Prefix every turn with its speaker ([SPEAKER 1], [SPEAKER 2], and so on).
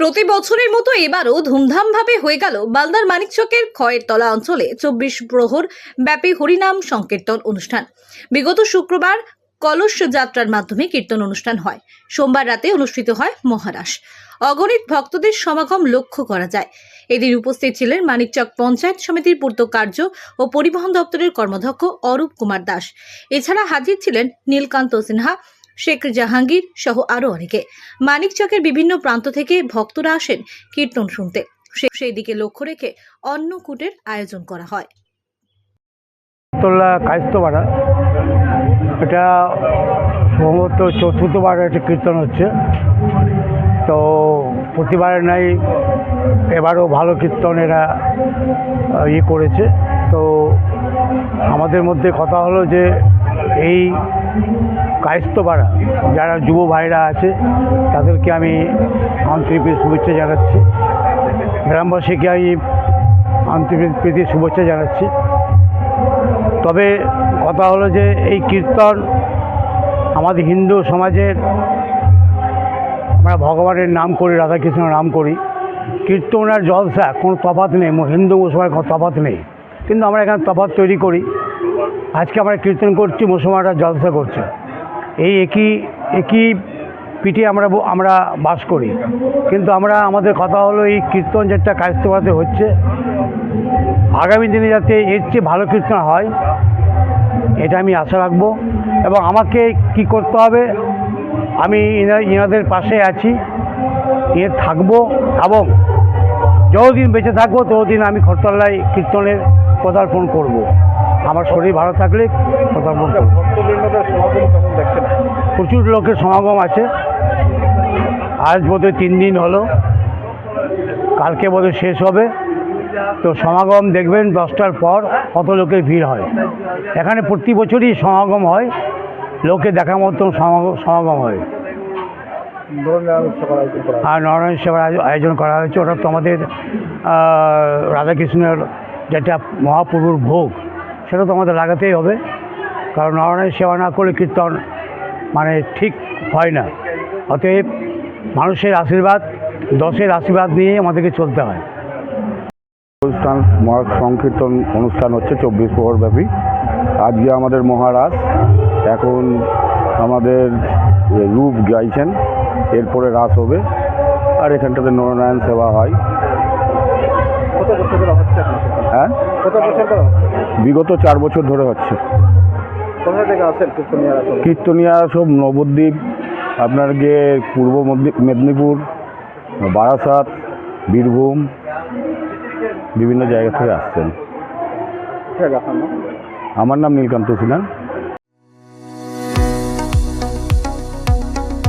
[SPEAKER 1] প্রতি বছরের মতো এবারও ধুমধামভাবে হয়ে গেল মালদার মানিকচকের খয়ের তলা অঞ্চলে চব্বিশ প্রহর ব্যাপী হরিনাম সংকীর্তন অনুষ্ঠান। বিগত শুক্রবার কলস যাত্রার মাধ্যমে কীর্তন অনুষ্ঠান হয়। সোমবার রাতে অনুষ্ঠিত হয় মহারাস। অগণিত ভক্তদের সমাগম লক্ষ্য করা যায়। এদিন উপস্থিত ছিলেন মানিকচক পঞ্চায়েত সমিতির পূর্ত কার্য ও পরিবহন দপ্তরের কর্মধ্যক্ষ অরূপ কুমার দাস। এছাড়া হাজির ছিলেন নীলকান্ত সিনহা শেখ জাহাঙ্গীর সহ আরও অনেকে। মানিকচকের বিভিন্ন প্রান্ত থেকে ভক্তরা আসেন কীর্তন শুনতে। সেই দিকে লক্ষ্য রেখে অন্নকূটের আয়োজন করা হয়।
[SPEAKER 2] কায়স্তপাড়া এটা সম্ভবত চতুর্থবার একটা কীর্তন হচ্ছে। তো প্রতিবারের নাই, এবারও ভালো কীর্তন এরা ইয়ে করেছে। তো আমাদের মধ্যে কথা হলো যে এই কায়স্তপাড়া যারা যুব ভাইরা আছে, তাদেরকে আমি আন্তরিক শুভেচ্ছা জানাচ্ছি। গ্রামবাসীকে আমি আন্তরিক প্রীতি শুভেচ্ছা জানাচ্ছি। তবে কথা হলো যে, এই কীর্তন আমাদের হিন্দু সমাজের আমরা ভগবানের নাম করি, রাধাকৃষ্ণের নাম করি। কীর্তন আর জলসা, কোনো তফাৎ নেই। হিন্দু মুসলমানের কোনো তফাৎ নেই। কিন্তু আমরা এখানে তফাৎ তৈরি করি। আজকে আমরা কীর্তন করছি, মুসলমানরা জলসা করছে। এই একই একই পিঠে আমরা আমরা বাস করি কিন্তু আমরা, আমাদের কথা হলো এই কীর্তন যেটা কায়স্তবাদে হচ্ছে, আগামী দিনে যাতে এর চেয়ে ভালো কীর্তন হয়, এটা আমি আশা রাখব এবং আমাকে কি করতে হবে, আমি ইনা- ইনাদের পাশে আছি, এ থাকব এবং যতদিন বেঁচে থাকব, ততদিন আমি খরতলায় কীর্তনের পদার্পণ করব। আমার শরীর ভালো থাকলে
[SPEAKER 3] দেখছেন?
[SPEAKER 2] প্রচুর লোকের সমাগম আছে। আজ বোধহয় তিন দিন হলো। কালকে বোধহয় শেষ হবে। তো সমাগম দেখবেন দশটার পর কত লোকের ভিড় হয়। এখানে প্রতি বছরই সমাগম হয়। লোকে দেখার মতো সমাগম হয়।
[SPEAKER 3] হয়।
[SPEAKER 2] আর নারায়ণ সেবার আয়োজন করা হয়েছে। ওটা তো আমাদের রাধাকৃষ্ণের যেটা মহাপ্রভুর ভোগ। সেটা তো আমাদের লাগাতেই হবে। কারণ নারায়ণের সেবা না করলে কীর্তন মানে ঠিক হয় না। অতএব মানুষের আশীর্বাদ, দশের আশীর্বাদ নিয়ে আমাদেরকে চলতে হয়।
[SPEAKER 4] অনুষ্ঠান মহা সংকীর্তন অনুষ্ঠান হচ্ছে চব্বিশ প্রহর ব্যাপী আজকে আমাদের মহারাজ এখন আমাদের রূপ গাইছেন। এরপরে রাস হবে। আর এখানটাতে নরনারায়ণ সেবা হয়
[SPEAKER 3] কত বছর ধরে হচ্ছে আপনার সেখানে?
[SPEAKER 4] হ্যাঁ?
[SPEAKER 3] কত বছর ধরে
[SPEAKER 4] বিগত চার বছর ধরে হচ্ছে? কীর্তনিয়া সব? নবদ্বীপ আপনার গিয়ে পূর্ব মেদিনীপুর বারাসাত বীরভূম বিভিন্ন জায়গা থেকে আসছেন? আমার নাম নীলকান্ত সিনহা।